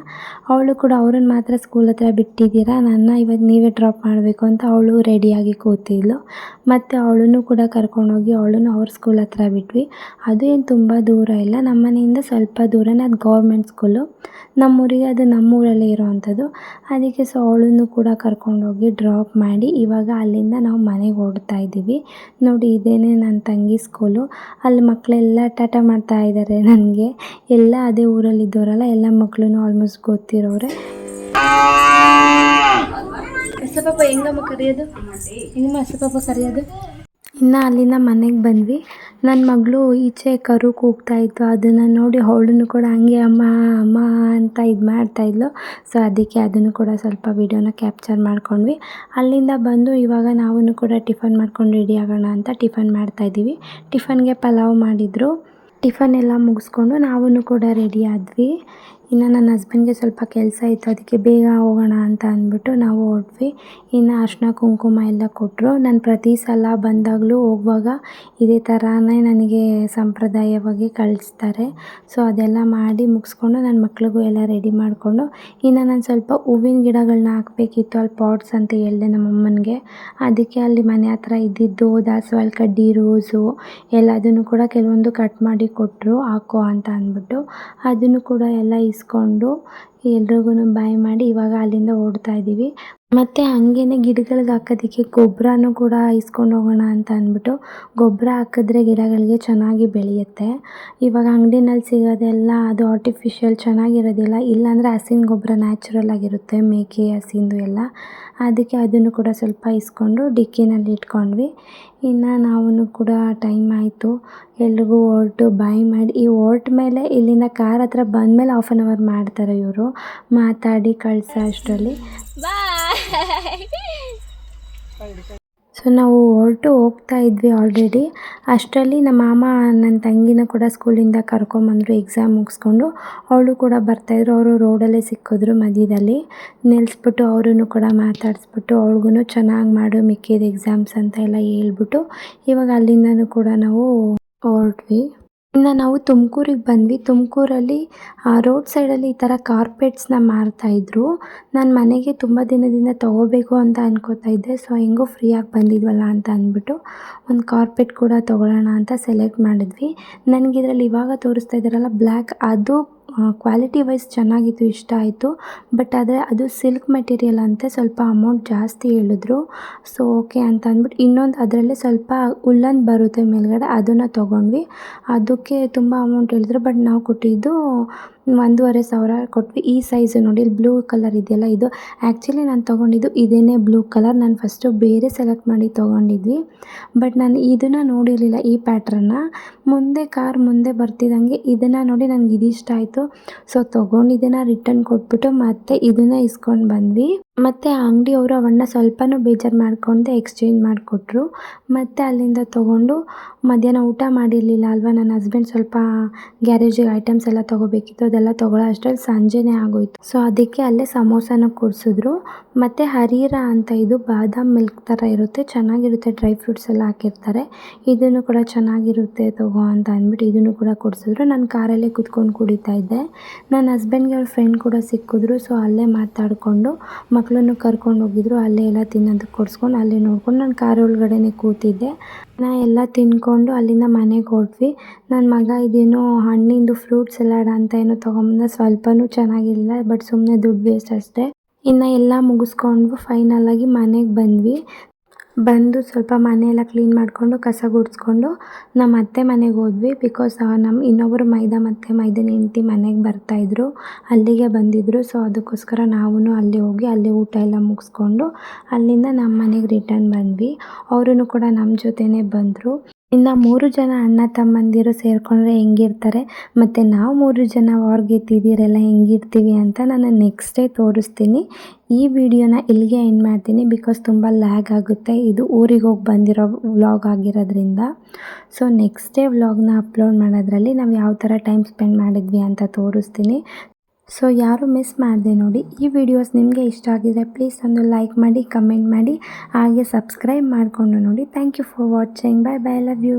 [SPEAKER 1] ಅವಳು ಕೂಡ ಅವ್ರನ್ನ ಮಾತ್ರ ಸ್ಕೂಲ್ ಹತ್ರ ಬಿಟ್ಟಿದ್ದೀರಾ? ನನ್ನ ಇವಾಗ ನೀವೇ ಡ್ರಾಪ್ ಮಾಡಬೇಕು ಅಂತ ಅವಳು ರೆಡಿಯಾಗಿ ಕೂತಿದ್ಲು. ಮತ್ತು ಅವಳನ್ನು ಕೂಡ ಕರ್ಕೊಂಡೋಗಿ ಅವಳನ್ನು ಅವ್ರ ಸ್ಕೂಲ್ ಹತ್ರ ಬಿಟ್ವಿ. ಅದು ಏನು ತುಂಬ ದೂರ ಇಲ್ಲ. ನಮ್ಮ ಮನೆಯಿಂದ ಸ್ವಲ್ಪ ದೂರನೇ ಅದು ಗೌರ್ಮೆಂಟ್ ಸ್ಕೂಲು ನಮ್ಮೂರಿಗೆ ಅದು ನಮ್ಮೂರಲ್ಲೇ ಇರೋವಂಥದ್ದು ಅದಕ್ಕೆ ಸೊ ಅವಳನ್ನು ಕೂಡ ಕರ್ಕೊಂಡೋಗಿ ಡ್ರಾಪ್ ಮಾಡಿ ಇವಾಗ ಅಲ್ಲಿಂದ ನಾವು ಮನೆಗೆ ಓಡ್ತಾ ಇದ್ದೀವಿ. ನೋಡಿ, ಇದೇನೇ ನನ್ನ ತಂಗಿ ಸ್ಕೂಲು ಅಲ್ಲಿ ಮಕ್ಕಳೆಲ್ಲ ಟಾಟ ಮಾಡ್ತಾ ಇದ್ದಾರೆ ನನಗೆ. ಎಲ್ಲ ಅದೇ ಊರಲ್ಲಿದ್ದವರಲ್ಲ ಎಲ್ಲ ಮಕ್ಕಳು ಆಲ್ಮೋಸ್ಟ್ ಗೊತ್ತಿರೋರೆ.
[SPEAKER 2] ಪಾಪ ಹೆಂಗಮ್ಮ ಕರೆಯೋದು? ಹೆಂಗಮ್ಮ ಪಾಪ ಕರೆಯೋದು?
[SPEAKER 1] ಇನ್ನು ಅಲ್ಲಿಂದ ಮನೆಗೆ ಬಂದ್ವಿ. ನನ್ನ ಮಗಳು ಈಚೆ ಕರು ಕೂಗ್ತಾ ಇತ್ತು. ಅದನ್ನು ನೋಡಿ ಅವಳನ್ನು ಕೂಡ ಹಂಗೆ ಅಮ್ಮ ಅಮ್ಮ ಅಂತ ಇದು ಮಾಡ್ತಾಯಿದ್ಲು ಸೊ ಅದಕ್ಕೆ ಅದನ್ನು ಕೂಡ ಸ್ವಲ್ಪ ವೀಡಿಯೋನ ಕ್ಯಾಪ್ಚರ್ ಮಾಡ್ಕೊಂಡ್ವಿ. ಅಲ್ಲಿಂದ ಬಂದು ಇವಾಗ ನಾವೂ ಕೂಡ ಟಿಫನ್ ಮಾಡ್ಕೊಂಡು ರೆಡಿ ಆಗೋಣ ಅಂತ ಟಿಫನ್ ಮಾಡ್ತಾಯಿದ್ದೀವಿ ಟಿಫನ್ಗೆ ಪಲಾವ್ ಮಾಡಿದರು. ಟಿಫನ್ ಎಲ್ಲ ಮುಗಿಸ್ಕೊಂಡು ನಾವೂ ಕೂಡ ರೆಡಿ ಆದ್ವಿ. ಇನ್ನು ನನ್ನ ಹಸ್ಬೆಂಡ್ಗೆ ಸ್ವಲ್ಪ ಕೆಲಸ ಇತ್ತು ಅದಕ್ಕೆ ಬೇಗ ಹೋಗೋಣ ಅಂತ ಅಂದ್ಬಿಟ್ಟು ನಾವು ಹೊರಟ್ವಿ ಇನ್ನು ಅರಿಶಿನ ಕುಂಕುಮ ಎಲ್ಲ ಕೊಟ್ಟರು ನಾನು ಪ್ರತಿ ಸಲ ಬಂದಾಗಲೂ ಹೋಗುವಾಗ ಇದೇ ಥರನೇ ನನಗೆ ಸಂಪ್ರದಾಯವಾಗಿ ಕಳಿಸ್ತಾರೆ. ಸೊ ಅದೆಲ್ಲ ಮಾಡಿ ಮುಗಿಸ್ಕೊಂಡು ನನ್ನ ಮಕ್ಳಿಗೂ ಎಲ್ಲ ರೆಡಿ ಮಾಡಿಕೊಂಡು ಇನ್ನು ನಾನು ಸ್ವಲ್ಪ ಹೂವಿನ ಗಿಡಗಳನ್ನ ಹಾಕಬೇಕಿತ್ತು, ಅಲ್ಲಿ ಪಾಟ್ಸ್ ಅಂತ ಹೇಳಿದೆ ನಮ್ಮ ಅಮ್ಮನಿಗೆ ಅದಕ್ಕೆ ಅಲ್ಲಿ ಮನೆ ಹತ್ರ ಇದ್ದಿದ್ದು ದಾಸವಾಳ ಕಡ್ಡಿ, ರೋಸು ಎಲ್ಲದನ್ನು ಕೂಡ ಕೆಲವೊಂದು ಕಟ್ ಮಾಡಿ ಕೊಟ್ಟರು ಹಾಕೋ ಅಂತ ಅಂದ್ಬಿಟ್ಟು ಅದನ್ನು ಕೂಡ ಎಲ್ಲ ಇಸ್ಕೊಂಡು ಎಲ್ರಿಗೂ ಬಾಯ್ ಮಾಡಿ ಇವಾಗ ಅಲ್ಲಿಂದ ಓಡ್ತಾ ಇದ್ದೀವಿ ಮತ್ತು ಹಾಗೇನೆ ಗಿಡಗಳಿಗೆ ಹಾಕೋದಕ್ಕೆ ಗೊಬ್ಬರನೂ ಕೂಡ ಇಸ್ಕೊಂಡು ಹೋಗೋಣ ಅಂತ ಅಂದ್ಬಿಟ್ಟು ಗೊಬ್ಬರ ಹಾಕಿದ್ರೆ ಗಿಡಗಳಿಗೆ ಚೆನ್ನಾಗಿ ಬೆಳೆಯುತ್ತೆ. ಇವಾಗ ಅಂಗಡಿನಲ್ಲಿ ಸಿಗೋದೆಲ್ಲ ಅದು ಆರ್ಟಿಫಿಷಿಯಲ್ ಚೆನ್ನಾಗಿರೋದಿಲ್ಲ, ಇಲ್ಲಾಂದರೆ ಹಸಿನ ಗೊಬ್ಬರ ನ್ಯಾಚುರಲ್ ಆಗಿರುತ್ತೆ, ಮೇಕೆ, ಹಸಿಂದು ಎಲ್ಲ. ಅದಕ್ಕೆ ಅದನ್ನು ಕೂಡ ಸ್ವಲ್ಪ ಇಸ್ಕೊಂಡು ಡಿಕ್ಕಿನಲ್ಲಿ ಇಟ್ಕೊಂಡ್ವಿ. ಇನ್ನು ನಾವೂ ಕೂಡ ಟೈಮ್ ಆಯಿತು. ಎಲ್ರಿಗೂ ಹೊರಟು ಬಾಯ್ ಮಾಡಿ ಈ ಹೊರ್ಟ ಮೇಲೆ ಇಲ್ಲಿಂದ ಕಾರ್ ಹತ್ರ ಬಂದಮೇಲೆ ಹಾಫ್ ಆನ್ ಅವರ್ ಮಾಡ್ತಾರೆ ಇವರು. ಮಾತಾಡಿ ಕಳಿಸೋ ಅಷ್ಟರಲ್ಲಿ.
[SPEAKER 2] ಬಾಯ್
[SPEAKER 1] ಸೊ ನಾವು ಹೊರಟು ಹೋಗ್ತಾ ಇದ್ವಿ ಆಲ್ರೆಡಿ ಅಷ್ಟರಲ್ಲಿ ನಮ್ಮ ಮಾಮ ನನ್ನ ತಂಗಿನ ಕೂಡ ಸ್ಕೂಲಿಂದ ಕರ್ಕೊಂಬಂದರು ಎಕ್ಸಾಮ್ ಮುಗಿಸ್ಕೊಂಡು. ಅವಳು ಕೂಡ ಬರ್ತಾಯಿದ್ರು ಅವರು ರೋಡಲ್ಲೇ ಸಿಕ್ಕಿದ್ರು ಮಧ್ಯದಲ್ಲಿ. ನಿಲ್ಲಿಸ್ಬಿಟ್ಟು ಅವರನ್ನು ಕೂಡ ಮಾತಾಡಿಸ್ಬಿಟ್ಟು ಅವ್ಳಿಗೂ ಚೆನ್ನಾಗಿ ಮಾಡು, ಮಿಕ್ಕಿದ ಎಕ್ಸಾಮ್ಸ್ ಅಂತ ಎಲ್ಲ ಹೇಳ್ಬಿಟ್ಟು ಇವಾಗ ಅಲ್ಲಿಂದನೂ ಕೂಡ ನಾವು ಹೊರಟ್ವಿ. ಇನ್ನು ನಾವು ತುಮಕೂರಿಗೆ ಬಂದ್ವಿ. ತುಮಕೂರಲ್ಲಿ ರೋಡ್ ಸೈಡಲ್ಲಿ ಈ ಥರ ಕಾರ್ಪೆಟ್ಸ್ನ ಮಾರ್ತಾಯಿದ್ರು ನಾನು ಮನೆಗೆ ತುಂಬ ದಿನದಿಂದ ತೊಗೋಬೇಕು ಅಂತ ಅಂದ್ಕೋತಾ ಇದ್ದೆ. ಸೊ, ಹೆಂಗೋ ಫ್ರೀಯಾಗಿ ಬಂದಿದ್ವಲ್ಲ ಅಂತ ಅಂದ್ಬಿಟ್ಟು ಒಂದು ಕಾರ್ಪೆಟ್ ಕೂಡ ತೊಗೊಳ್ಳೋಣ ಅಂತ ಸೆಲೆಕ್ಟ್ ಮಾಡಿದ್ವಿ. ನನಗೆ ಇದರಲ್ಲಿ ಇವಾಗ ತೋರಿಸ್ತಾ ಇದ್ದಾರಲ್ಲ ಬ್ಲ್ಯಾಕ್. ಅದು ಕ್ವಾಲಿಟಿ ವೈಸ್ ಚೆನ್ನಾಗಿತ್ತು ಇಷ್ಟ ಆಯಿತು. ಬಟ್ ಆದರೆ ಅದು ಸಿಲ್ಕ್ ಮೆಟೀರಿಯಲ್ ಅಂತೆ ಸ್ವಲ್ಪ ಅಮೌಂಟ್ ಜಾಸ್ತಿ ಹೇಳಿದ್ರು. ಸೊ ಓಕೆ ಅಂತ ಅಂದ್ಬಿಟ್ಟು ಇನ್ನೊಂದು ಅದರಲ್ಲೇ ಸ್ವಲ್ಪ ಉಲ್ಲನ್ ಬರುತ್ತೆ ಮೇಲ್ಗಡೆ, ಅದನ್ನು ತೊಗೊಂಡ್ವಿ. ಅದಕ್ಕೆ ತುಂಬ ಅಮೌಂಟ್ ಹೇಳಿದ್ರು. ಬಟ್ ನಾವು ಕೊಟ್ಟಿದ್ದು ಒಂದೂವರೆ ಸಾವಿರ ಕೊಟ್ವಿ. ಈ ಸೈಜು ನೋಡಿ, ಇಲ್ಲಿ ಬ್ಲೂ ಕಲರ್ ಇದೆಯಲ್ಲ ಇದು. ಆ್ಯಕ್ಚುಲಿ ನಾನು ತೊಗೊಂಡಿದ್ದು ಇದೇನೇ ಬ್ಲೂ ಕಲರ್ ನಾನು ಫಸ್ಟು ಬೇರೆ ಸೆಲೆಕ್ಟ್ ಮಾಡಿ ತೊಗೊಂಡಿದ್ವಿ. ಬಟ್ ನಾನು ಇದನ್ನು ನೋಡಿರಲಿಲ್ಲ ಈ ಪ್ಯಾಟ್ರನ್ನ ಮುಂದೆ ಕಾರ್ ಮುಂದೆ ಬರ್ತಿದ್ದಂಗೆ ಇದನ್ನು ನೋಡಿ ನನಗೆ ಇದಿಷ್ಟ ಆಯಿತು. ಸೊ ತೊಗೊಂಡಿದ್ದನ್ನು ರಿಟರ್ನ್ ಕೊಟ್ಬಿಟ್ಟು ಮತ್ತೆ ಇದನ್ನು ಇಸ್ಕೊಂಡು ಬಂದ್ವಿ. ಮತ್ತು ಆ ಅಂಗಡಿಯವರು ಅವನ್ನ ಸ್ವಲ್ಪನೂ ಬೇಜಾರು ಮಾಡ್ಕೊಂಡೆ ಎಕ್ಸ್ಚೇಂಜ್ ಮಾಡಿಕೊಟ್ರು. ಮತ್ತು ಅಲ್ಲಿಂದ ತೊಗೊಂಡು ಮಧ್ಯಾಹ್ನ ಊಟ ಮಾಡಿರಲಿಲ್ಲ ಅಲ್ವಾ? ನನ್ನ ಹಸ್ಬೆಂಡ್ ಸ್ವಲ್ಪ ಗ್ಯಾರೇಜಿಗೆ ಐಟಮ್ಸ್ ಎಲ್ಲ ತೊಗೋಬೇಕಿತ್ತು, ಅದೆಲ್ಲ ತೊಗೊಳ್ಳೋ ಅಷ್ಟರಲ್ಲಿ ಸಂಜೆನೇ ಆಗೋಯಿತು. ಸೊ ಅದಕ್ಕೆ ಅಲ್ಲೇ ಸಮೋಸನ ಕೊಡಿಸಿದ್ರು ಮತ್ತು ಹರೀರ ಅಂತ ಇದು ಬಾದಾಮ್ ಮಿಲ್ಕ್ ಥರ ಇರುತ್ತೆ. ಚೆನ್ನಾಗಿರುತ್ತೆ, ಡ್ರೈ ಫ್ರೂಟ್ಸ್ ಎಲ್ಲ ಹಾಕಿರ್ತಾರೆ. ಇದನ್ನು ಕೂಡ ಚೆನ್ನಾಗಿರುತ್ತೆ ತಗೋ ಅಂತ ಅಂದ್ಬಿಟ್ಟು ಇದನ್ನು ಕೂಡ ಕೊಡಿಸಿದ್ರು ನಾನು ಕಾರಲ್ಲೇ ಕೂತ್ಕೊಂಡು ಕುಡಿತಾ ಇದ್ದೆ. ನನ್ನ ಹಸ್ಬೆಂಡ್ಗೆ ಅವ್ರ ಫ್ರೆಂಡ್ ಕೂಡ ಸಿಕ್ಕಿದ್ರು. ಸೊ ಅಲ್ಲೇ ಮಾತಾಡಿಕೊಂಡು ಮಕ್ಕಳನ್ನು ಕರ್ಕೊಂಡು ಹೋಗಿದ್ರು, ಅಲ್ಲೇ ಎಲ್ಲ ತಿನ್ನೋದಕ್ಕೆ ಕೊಡಿಸ್ಕೊಂಡು ಅಲ್ಲೇ ನೋಡ್ಕೊಂಡು ನಾನು ಕಾರ್ ಒಳಗಡೆನೆ ಕೂತಿದ್ದೆ. ನಾ ಎಲ್ಲ ತಿನ್ಕೊಂಡು ಅಲ್ಲಿಂದ ಮನೆಗೆ ಹೊರಟ್ವಿ ನನ್ನ ಮಗ ಇದೇನೋ ಹಣ್ಣಿಂದು ಫ್ರೂಟ್ ಸಲಾಡ್ ಅಂತ ಏನೋ ತೊಗೊಂಬಂದ ಸ್ವಲ್ಪನೂ ಚೆನ್ನಾಗಿಲ್ಲ ಬಟ್ ಸುಮ್ಮನೆ ದುಡ್ಡು ವೇಸ್ಟ್ ಅಷ್ಟೇ. ಇನ್ನು ಎಲ್ಲ ಮುಗಿಸ್ಕೊಂಡು ಫೈನಲಾಗಿ ಮನೆಗೆ ಬಂದ್ವಿ. ಬಂದು ಸ್ವಲ್ಪ ಮನೆಯೆಲ್ಲ ಕ್ಲೀನ್ ಮಾಡಿಕೊಂಡು, ಕಸ ಗುಡಿಸ್ಕೊಂಡು ನಮ್ಮ ಅತ್ತೆ ಮನೆಗೆ ಹೋದ್ವಿ ಬಿಕಾಸ್ ನಮ್ಮ ಇನ್ನೊಬ್ಬರು ಮೈದಾ ಮತ್ತು ಮೈದನ ಹೆಂಡ್ತಿ ಮನೆಗೆ ಬರ್ತಾಯಿದ್ರು ಅಲ್ಲಿಗೆ ಬಂದಿದ್ದರು ಸೊ ಅದಕ್ಕೋಸ್ಕರ ನಾವೂ ಅಲ್ಲಿ ಹೋಗಿ ಅಲ್ಲಿ ಊಟ ಎಲ್ಲ ಮುಗಿಸ್ಕೊಂಡು ಅಲ್ಲಿಂದ ನಮ್ಮ ಮನೆಗೆ ರಿಟರ್ನ್ ಬಂದ್ವಿ. ಅವರೂ ಕೂಡ ನಮ್ಮ ಜೊತೆನೇ ಬಂದರು. ಇನ್ನು ಮೂರು ಜನ ಅಣ್ಣ ತಮ್ಮಂದಿರು ಸೇರಿಕೊಂಡ್ರೆ ಹೆಂಗಿರ್ತಾರೆ? ಮತ್ತು ನಾವು ಮೂರು ಜನ ವಾರ್ ಹೆಂಗೆ ಹೆಂಗಿರ್ತೀವಿ ಅಂತ ನಾನು ನೆಕ್ಸ್ಟ್ ಡೇ ತೋರಿಸ್ತೀನಿ. ಈ ವಿಡಿಯೋನ ಇಲ್ಲಿಗೆ ಎಂಡ್ ಮಾಡ್ತೀನಿ ಬಿಕಾಸ್ ತುಂಬ ಲ್ಯಾಗ್ ಆಗುತ್ತೆ. ಇದು ಊರಿಗೆ ಹೋಗಿ ಬಂದಿರೋ ವ್ಲಾಗ್ ಆಗಿರೋದ್ರಿಂದ. ಸೊ ನೆಕ್ಸ್ಟ್ ಡೇ ವ್ಲಾಗ್ನ ಅಪ್ಲೋಡ್ ಮಾಡೋದ್ರಲ್ಲಿ ನಾವು ಯಾವ ಥರ ಟೈಮ್ ಸ್ಪೆಂಡ್ ಮಾಡಿದ್ವಿ ಅಂತ ತೋರಿಸ್ತೀನಿ. ಸೊ ಯಾರು ಮಿಸ್ ಮಾಡಿದೆ ನೋಡಿ ಈ ವಿಡಿಯೋಸ್ ನಿಮಗೆ ಇಷ್ಟ ಆಗಿದೆ ಪ್ಲೀಸ್ ಒಂದು ಲೈಕ್ ಮಾಡಿ ಕಮೆಂಟ್ ಮಾಡಿ, ಹಾಗೆ ಸಬ್ಸ್ಕ್ರೈಬ್ ಮಾಡಿಕೊಂಡು ನೋಡಿ. Thank you for watching bye bye love you